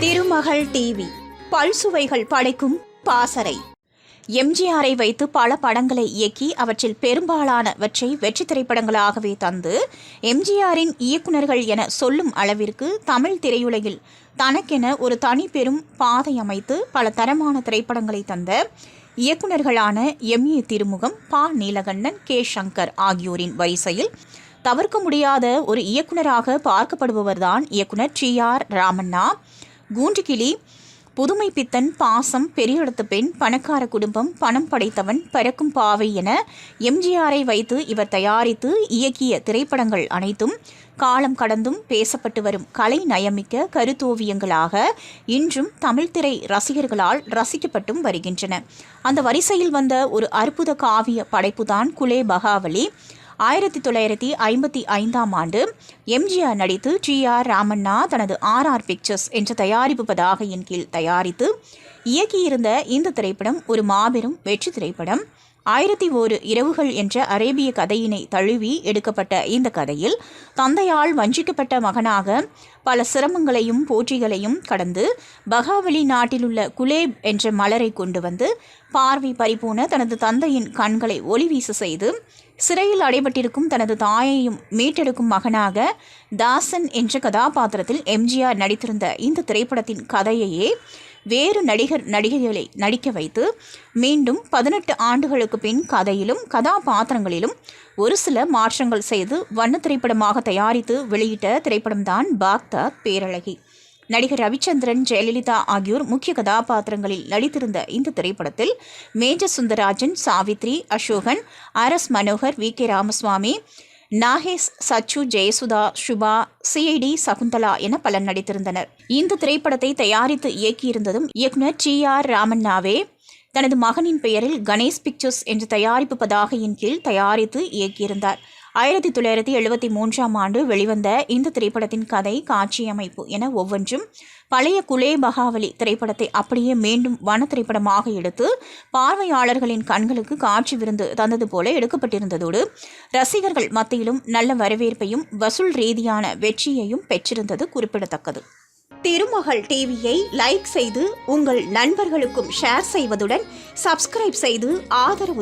திருமகள் TV. பல்சுவைகள் படைக்கும் பாசறை. எம்ஜிஆரை வைத்து பல படங்களை இயக்கி அவற்றில் பெரும்பாலானவற்றை வெற்றி திரைப்படங்களாகவே தந்து எம்ஜிஆரின் இயக்குனர்கள் என சொல்லும் அளவிற்கு தமிழ் திரையுலகில் தனக்கென ஒரு தனி பெரும் பாதை அமைத்து பல தரமான திரைப்படங்களை தந்த இயக்குனர்களான எம். ஏ. திருமுகம் பா. நீலகண்ணன் கே. சங்கர் ஆகியோரின் வரிசையில் தவிர்க்க முடியாத ஒரு இயக்குனராக பார்க்கப்படுபவர்தான் இயக்குனர் டி. ஆர். ராமண்ணா. கூண்டுகிளி புதுமை பித்தன் பாசம் பெரியெழுத்து பெண் பணக்கார குடும்பம் பணம் படைத்தவன் பறக்கும் பாவை என எம்ஜிஆரை வைத்து இவர் தயாரித்து இயக்கிய திரைப்படங்கள் அனைத்தும் காலம் கடந்தும் பேசப்பட்டு வரும் கலை நயமிக்க கருத்தோவியங்களாக இன்றும் தமிழ் திரை ரசிகர்களால் ரசிக்கப்பட்டும் வருகின்றன. அந்த வரிசையில் வந்த ஒரு அற்புத காவிய படைப்புதான் குலே பகாவலி ஆயிரத்தி தொள்ளாயிரத்தி ஐம்பத்தி ஐந்தாம் ஆண்டு எம்ஜிஆர் நடித்து டி ஆர் ராமண்ணா தனது ஆர் ஆர் பிக்சர்ஸ் என்ற தயாரிப்பு பதாகையின் கீழ் தயாரித்து இயக்கியிருந்த இந்த திரைப்படம் ஒரு மாபெரும் வெற்றி திரைப்படம். ஆயிரத்தி ஓரு இரவுகள் என்ற அரேபிய கதையினை தழுவி எடுக்கப்பட்ட இந்த கதையில் தந்தையால் வஞ்சிக்கப்பட்ட மகனாக பல சிரமங்களையும் போற்றிகளையும் கடந்து பகாவலி நாட்டிலுள்ள குலேப் என்ற மலரை கொண்டு வந்து பார்வை பறிபோன தனது தந்தையின் கண்களை ஒளிவீச செய்து சிறையில் அடைபட்டிருக்கும் தனது தாயையும் மீட்டெடுக்கும் மகனாக தாசன் என்ற கதாபாத்திரத்தில் எம்ஜிஆர் நடித்திருந்த இந்த திரைப்படத்தின் கதையையே வேறு நடிகர் நடிகைகளை நடிக்க வைத்து மீண்டும் பதினெட்டு ஆண்டுகளுக்கு பின் கதையிலும் கதாபாத்திரங்களிலும் ஒரு சில மாற்றங்கள் செய்து வண்ண திரைப்படமாக தயாரித்து வெளியிட்ட திரைப்படம்தான் பாக்தாத் பேரழகி. நடிகர் ரவிச்சந்திரன் ஜெயலலிதா ஆகியோர் முக்கிய கதாபாத்திரங்களில் நடித்திருந்த இந்த திரைப்படத்தில் major Sundararajan Savitri Asokan R S Manohar V K Ramaswamy Nagesh Sachu Jayasudha Subha CID Sakunthala என பலர் நடித்திருந்தனர். இந்த திரைப்படத்தை தயாரித்து இயக்கியிருந்ததும் இயக்குனர் டி ஆர் ராமண்ணாவே. தனது மகனின் பெயரில் கணேஷ் பிக்சர்ஸ் என்ற தயாரிப்பு பதாகையின் கீழ் தயாரித்து இயக்கியிருந்தார். ஆயிரத்தி தொள்ளாயிரத்தி எழுபத்தி மூன்றாம் ஆண்டு வெளிவந்த இந்த திரைப்படத்தின் கதை காட்சியமைப்பு என ஒவ்வொன்றும் பழைய குலே பகாவலி திரைப்படத்தை அப்படியே மீண்டும் வன திரைப்படமாக எடுத்து பார்வையாளர்களின் கண்களுக்கு காட்சி விருந்து தந்தது போல எடுக்கப்பட்டிருந்ததோடு ரசிகர்கள் மத்தியிலும் நல்ல வரவேற்பையும் வசூல் ரீதியான வெற்றியையும் பெற்றிருந்தது குறிப்பிடத்தக்கது. திருமகள் டிவியை லைக் செய்து உங்கள் நண்பர்களுக்கும் ஷேர் செய்வதுடன் சப்ஸ்கிரைப் செய்து ஆதரவு